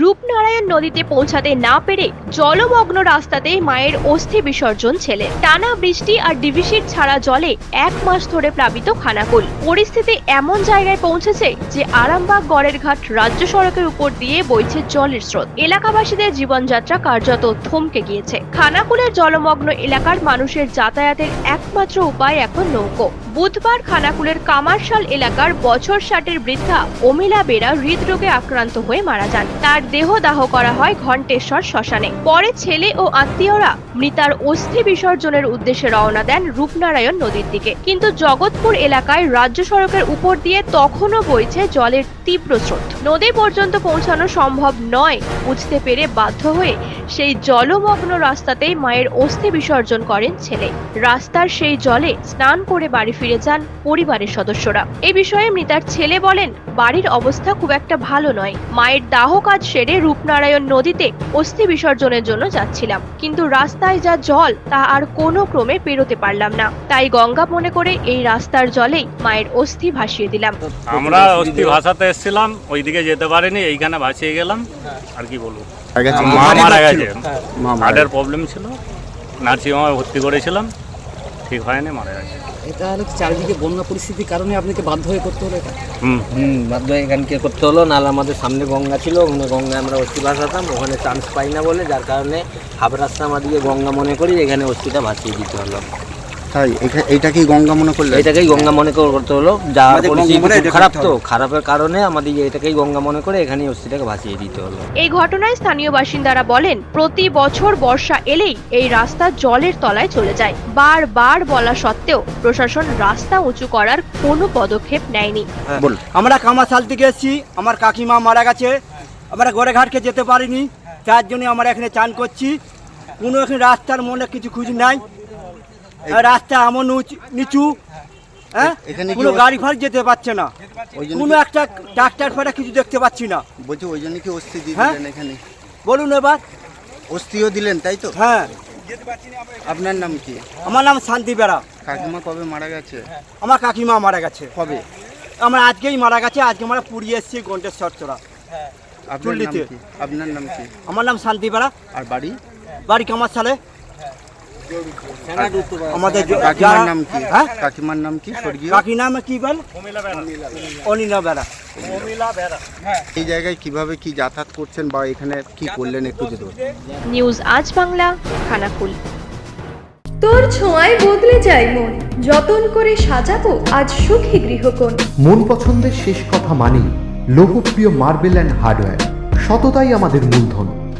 রূপনারায়ণ নদীতে পৌঁছাতে না পেরে জলমগ্ন রাস্তাতেই মায়ের অস্থি বিসর্জন ছেলে। টানা বৃষ্টি আর ডিভিসির ছাড়া জলে এক মাস ধরে প্লাবিত খানাকুল। পরিস্থিতি এমন জায়গায় পৌঁছেছে যে আরামবাগ গড়ের ঘাট রাজ্য সড়কের উপর দিয়ে বইছে জলের স্রোত। এলাকাবাসীদের জীবনযাত্রা কার্যত থমকে গিয়েছে। খানাকুলের জলমগ্ন এলাকার মানুষের যাতায়াতের একমাত্র উপায় এখন নৌকো। বুধবার খানাকুলের কামারশাল এলাকার বছর ষাটের বৃদ্ধা অমিলা বেরা হৃদরোগে আক্রান্ত হয়ে মারা যান। তার দেহ দাহ করা হয় ঘণ্টেশ্বর শ্মশানে। পরে ছেলে ও আত্মীয়রা মৃতার অস্থি বিসর্জনের উদ্দেশ্যে রওনা দেন রূপনারায়ণ নদীর দিকে। কিন্তু জগৎপুর এলাকায় রাজ্য সড়কের উপর দিয়ে তখনও বইছে জলের তীব্র স্রোত। নদী পর্যন্ত পৌঁছানো সম্ভব নয় বুঝতে পেরে বাধ্য হয়ে সেই জলমগ্ন রাস্তাতেই মায়ের অস্থি বিসর্জন করেন ছেলে। রাস্তার সেই জলে স্নান করে বাড়ি ফিরে যান পরিবারের সদস্যরা। এ বিষয়ে মৃতার ছেলে বলেন বাড়ির অবস্থা খুব একটা ভালো নয়। মায়ের দাহ কাজ সেরে রূপনারায়ণ নদীতে অস্থি বিসর্জনের জন্য যাচ্ছিলাম। কিন্তু রাস্তায় যা জল তা আর কোনো ক্রমে পেরোতে পারলাম না। তাই গঙ্গা মনে করে এই রাস্তার জলেই মায়ের অস্থি ভাসিয়ে দিলাম। আমরা অস্থি ভাষাতে এসেছিলাম ওইদিকে যেতে পারিনি এইখানে ভাসিয়ে গেলাম। আর কি বলব? মা মারা গেছে। হার্টের প্রবলেম ছিল। নার্সিংহোমে ভর্তি করেছিলাম। ঠিক হয়নি মারা গেছে। এটা হলো চারিদিকে বন্যা পরিস্থিতির কারণে আপনাকে বাধ্য হয়ে করতে হলো এটা? হুম। হুম বাধ্য হয়ে এখানকে করতে হলো নাহলে আমাদের সামনে গঙ্গা ছিল ওখানে গঙ্গায় আমরা অস্থি ভাসাতাম ওখানে চান্স পাই না বলে যার কারণে হাফ রাস্তা আমাদেরকে গঙ্গা মনে করি এখানে অস্থিটা ভাসিয়ে দিতে হলো। তাই এখা- এইটা কি গঙ্গা মনে করলে এটাকেই গঙ্গা মনে করে করতে হলো। যা মনে খারাপ তো খারাপের কারণে আমাদের এটাকেই গঙ্গা মনে করে এখানেই অস্থিটাকে ভাসিয়ে দিতে হলো। এই ঘটনায় স্থানীয় বাসিন্দারা বলেন প্রতি বছর বর্ষা এলেই এই রাস্তা জলের তলায় চলে যায়। বারবার বলা সত্ত্বেও প্রশাসন রাস্তা উঁচু করার কোনো পদক্ষেপ নেয়নি। বল আমরা কামাশাল থেকে এসেছি আমার কাকিমা মারা গেছে আমরা গড়ে ঘাটকে যেতে পারিনি তার জন্য আমরা এখানে চান করছি। কোনো এখানে রাস্তার মনে কিছু খুঁজ নাই। রাস্তা এমন উঁচু- নিচু হ্যাঁ? কোনো গাড়ি ফাড়ি যেতে পারছে না। ওই কোনো একটা ট্রাক্টার ফাটা কিছু দেখতে পাচ্ছি না। বলছি ওই জন্য কি অস্থি দিয়ে হ্যাঁ? দিলেন এখানে? বলুন এবার। অস্থিও দিলেন তাই তো? হ্যাঁ। আপনার নাম কি? আমার নাম শান্তি বেড়া। কাকিমা কবে মারা গেছে? আমার কাকিমা মারা গেছে। কবে? আমরা আজকেই মারা গেছে আজকে আমরা পুড়িয়ে এসেছি ঘন্টেশ্বর চড়া। কি? আপনার নাম কি? আমার নাম শান্তি বেড়া। আর বাড়ি? বাড়ি কামার সালে। আমাদের য- কাকিমার যারা- নাম কি? হ্যাঁ? কাকিমার নাম কি? স্বর্গীয়? কাকি নাম কি বল? অনিলা বেড়া। এই জায়গায় কীভাবে কি যাতায়াত করছেন বা এখানে কি করলেন একটু যদি নিউজ আজ বাংলা খানাকুল। তোর ছোঁয়ায় বদলে যায় মন। যতন করে সাজাবো আজ সুখী গৃহকোণ। মন পছন্দের শেষ কথা মানি লোকপ্রিয় মার্বেল অ্যান্ড হার্ডওয়্যার। সততাই আমাদের মূলধন।